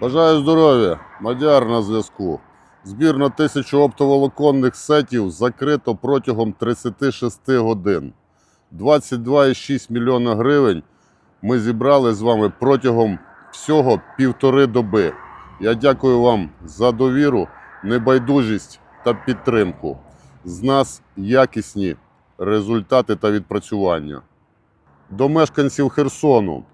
Бажаю здоров'я! Мадяр на зв'язку. Збір на тисячу оптоволоконних сетів закрито протягом 36 годин. 22,6 мільйона гривень ми зібрали з вами протягом всього півтори доби. Я дякую вам за довіру, небайдужість та підтримку. З нас якісні результати та відпрацювання. До мешканців Херсону.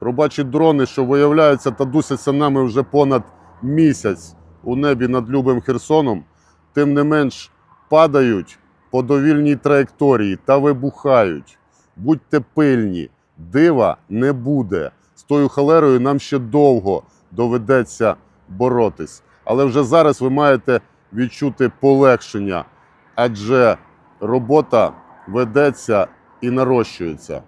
Робочі дрони, що виявляються та дусяться нами вже понад місяць у небі над любим Херсоном, тим не менш падають по довільній траєкторії та вибухають. Будьте пильні, дива не буде. З тою халерою нам ще довго доведеться боротись. Але вже зараз ви маєте відчути полегшення, адже робота ведеться і нарощується.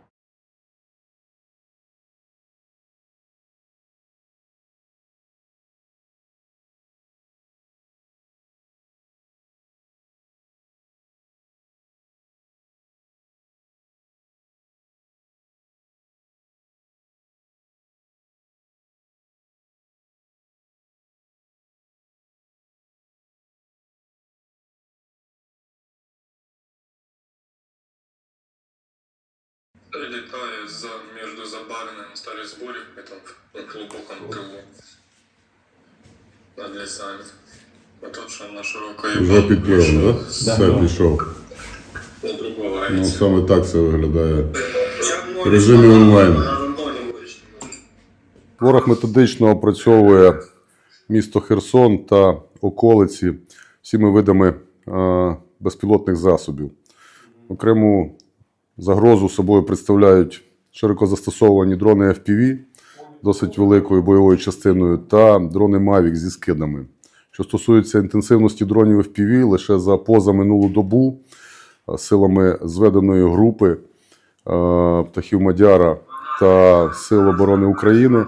Летаю за, между Забариным и Старой это в глубоком тылу. Над лесами. Вот тут, что на широкой Вже підпливом, да? Все пішов. Не Ну пробивається. саме так це виглядає. Я в режимі онлайн. Ворог методично опрацьовує місто Херсон та околиці всіми видами е, безпілотних засобів. Окрему загрозу собою представляють широко застосовані дрони FPV досить великою бойовою частиною та дрони Mavic зі скидами. Що стосується інтенсивності дронів FPV, лише за позаминулу добу силами зведеної групи птахів Мадяра та Сил оборони України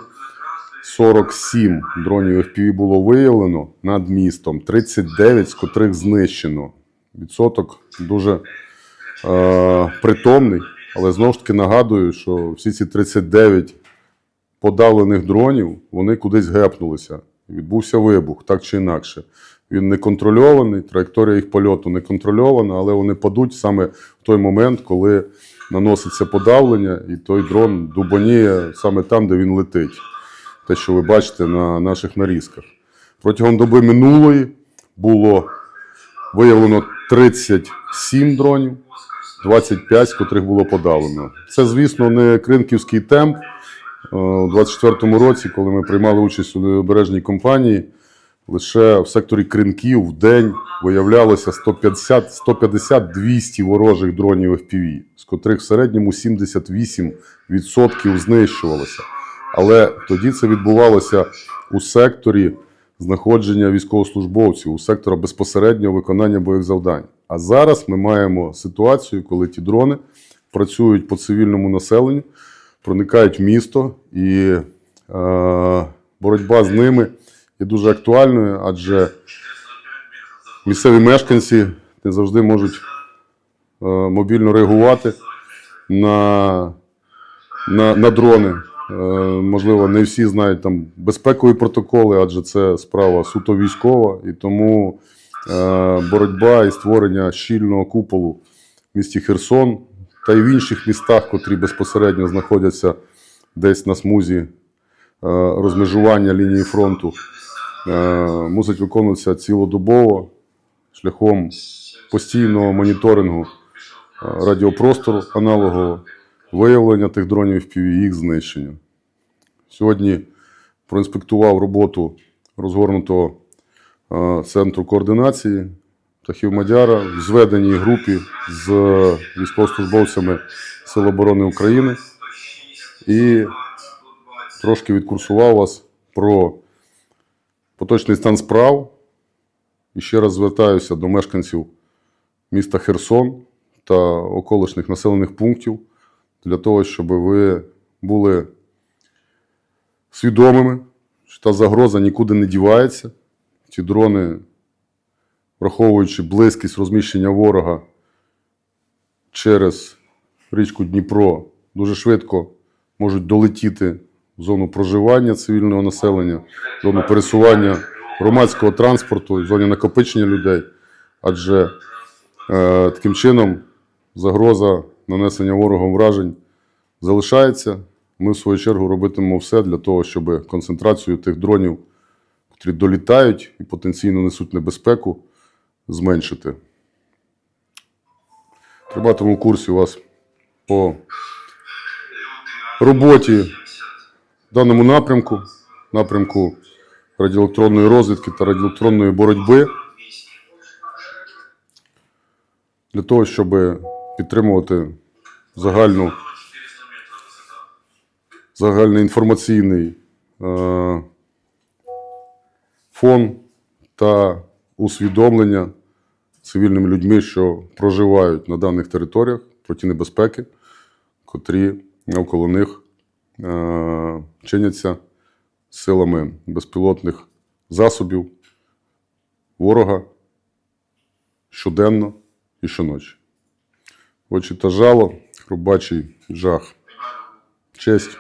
47 дронів FPV було виявлено над містом, 39 з котрих знищено. Відсоток дуже притомний, але знову ж таки нагадую, що всі ці 39 подавлених дронів вони кудись гепнулися. Відбувся вибух, так чи інакше. Він не контрольований, траєкторія їх польоту не контрольована, але вони падуть саме в той момент, коли наноситься подавлення, і той дрон дубаніє саме там, де він летить. Те, що ви бачите на наших нарізках. Протягом доби минулої було виявлено 37 дронів, 25 з котрих було подавлено. Це, звісно, не кринківський темп. Е, У 24-му році, коли ми приймали участь у обережній компанії, лише в секторі кринків в день виявлялося 150 150-200 ворожих дронів FPV, з котрих в середньому 78% знищувалося. Але тоді це відбувалося у секторі знаходження військовослужбовців, у сектора безпосереднього виконання бойових завдань. А зараз ми маємо ситуацію, коли ті дрони працюють по цивільному населенню, проникають в місто, і е, боротьба з ними є дуже актуальною, адже місцеві мешканці не завжди можуть е, мобільно реагувати на, на, на дрони. Е, Можливо, не всі знають там безпекові протоколи, адже це справа суто військова, і тому е, боротьба і створення щільного куполу в місті Херсон та й в інших містах, котрі безпосередньо знаходяться десь на смузі е, розмежування лінії фронту, мусить виконуватися цілодобово шляхом постійного моніторингу радіопростору аналогового, виявлення тих дронів FPV, їх знищення. Сьогодні проінспектував роботу розгорнутого е, центру координації птахів Мадяра в зведеній групі з військовослужбовцями Сил оборони України і трошки відкурсував вас про поточний стан справ. І ще раз звертаюся до мешканців міста Херсон та околишніх населених пунктів для того, щоб ви були свідомими, що та загроза нікуди не дівається. Ці дрони, враховуючи близькість розміщення ворога через річку Дніпро, дуже швидко можуть долетіти в зону проживання цивільного населення, зону пересування громадського транспорту, зоні накопичення людей. Адже е, таким чином загроза нанесення ворогом вражень залишається. Ми, в свою чергу, робитимемо все для того, щоб концентрацію тих дронів, які долітають і потенційно несуть небезпеку, зменшити. Триматиму курсі вас по роботі в даному напрямку, напрямку радіоелектронної розвідки та радіоелектронної боротьби, для того, щоб підтримувати загальну, загальний інформаційний е, фон та усвідомлення цивільними людьми, що проживають на даних територіях про ті небезпеки, котрі навколо них е, чиняться силами безпілотних засобів ворога щоденно і щоночі. Очі та жало, хробачий жах. Честь.